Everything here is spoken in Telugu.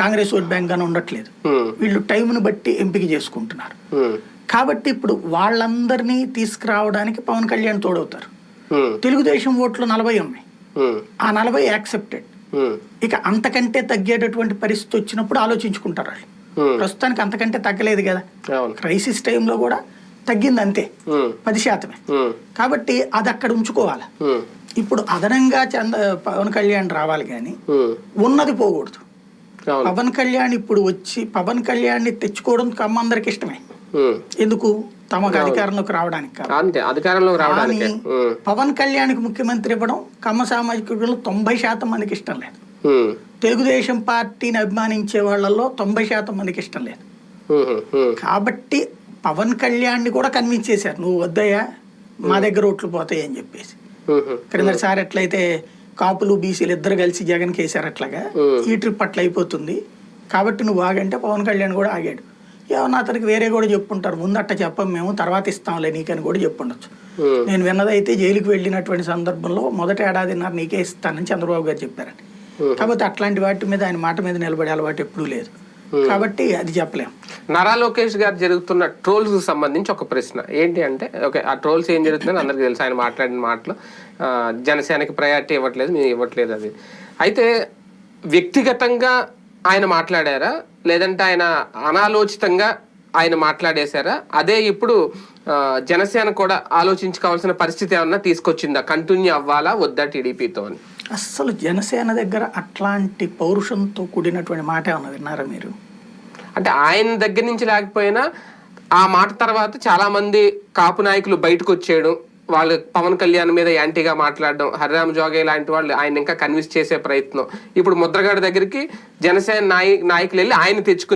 కాంగ్రెస్ ఓట్ బ్యాంక్ గానే ఉండట్లేదు. వీళ్ళు టైంను బట్టి ఎంపిక చేసుకుంటున్నారు. కాబట్టి ఇప్పుడు వాళ్ళందరినీ తీసుకురావడానికి పవన్ కళ్యాణ్ తోడవుతారు. తెలుగుదేశం ఓట్లు నలభై ఉన్నాయి. ఆ నలభై యాక్సెప్టెడ్. ఇక అంతకంటే తగ్గేటటువంటి పరిస్థితి వచ్చినప్పుడు ఆలోచించుకుంటారు వాళ్ళు. ప్రస్తుతానికి అంతకంటే తగ్గలేదు కదా. క్రైసిస్ టైంలో కూడా తగ్గింది అంతే పది శాతమే. కాబట్టి అది అక్కడ ఉంచుకోవాలి. ఇప్పుడు అదనంగా చంద పవన్ కళ్యాణ్ రావాలి కానీ ఉన్నది పోకూడదు. పవన్ కళ్యాణ్ ఇప్పుడు వచ్చి పవన్ కళ్యాణ్ని తెచ్చుకోవడం కమ్మందరికి ఇష్టమే. ఎందుకు? తమకు అధికారంలోకి రావడానికి కాదు. అంతే అధికారంలోకి రావడానికి. కానీ పవన్ కళ్యాణ్కి ముఖ్యమంత్రి ఇవ్వడం కమ్మ సామాజికులలో తొంభై శాతం మందికి ఇష్టం లేదు. తెలుగుదేశం పార్టీని అభిమానించే వాళ్ళల్లో తొంభై శాతం మందికి ఇష్టం లేదు. కాబట్టి పవన్ కళ్యాణ్ని కూడా కన్విన్స్ చేశారు. నువ్వు వద్దయ్యా మా దగ్గర ఓట్లు పోతాయి అని చెప్పేసి. క్రిందసారి ఎట్లయితే కాపులు బీసీలు ఇద్దరు కలిసి జగన్ కేసారు అట్లాగా. ఈ ట్రిప్ అట్లా అయిపోతుంది. కాబట్టి నువ్వు ఆగంటే పవన్ కళ్యాణ్ కూడా ఆగాడు. ఏమన్నా అతనికి వేరే కూడా చెప్పుంటారు. ముందు అట్ట చెప్పం మేము తర్వాత ఇస్తాంలే నీకని కూడా చెప్పుండొచ్చు. నేను విన్నదైతే జైలుకి వెళ్ళినటువంటి సందర్భంలో మొదటి ఏడాదిన్నర నీకే ఇస్తానని చంద్రబాబు గారు చెప్పారని కాబట్టి అట్లాంటి వాటి మీద ఆయన మాట మీద నిలబడే అలవాటు ఎప్పుడూ లేదు. కాబట్టి అది చెప్పలేం. నరా లోకేష్ గారు జరుగుతున్న ట్రోల్స్ సంబంధించి ఒక ప్రశ్న. ఏంటి అంటే ఓకే ఆ ట్రోల్స్ ఏం జరుగుతుందని అందరికీ తెలుసు. ఆయన మాట్లాడిన మాటలు జనసేనకి ప్రయారిటీ ఇవ్వట్లేదు మేము ఇవ్వట్లేదు అది. అయితే వ్యక్తిగతంగా ఆయన మాట్లాడారా? లేదంటే ఆయన అనాలోచితంగా ఆయన మాట్లాడేశారా? అదే ఇప్పుడు జనసేన కూడా ఆలోచించుకోవాల్సిన పరిస్థితి ఏమన్నా తీసుకొచ్చిందా? కంటిన్యూ అవ్వాలా? వద్దా టీడీపీతో అని? అస్సలు జనసేన దగ్గర అట్లాంటి పౌరుషంతో కూడినటువంటి మాట ఏమన్నా విన్నారా మీరు? అంటే ఆయన దగ్గర నుంచి లేకపోయినా ఆ మాట తర్వాత చాలా మంది కాపు నాయకులు బయటకు వచ్చేయడం వాళ్ళు పవన్ కళ్యాణ్ మీద యాంటీగా మాట్లాడడం హరిరామ్ జోగే లాంటి వాళ్ళు ఆయన ఇంకా కన్విన్స్ చేసే ప్రయత్నం. ఇప్పుడు ముద్రగడ దగ్గరికి జనసేన నాయ నాయకులు వెళ్ళి ఆయన తెచ్చుకుని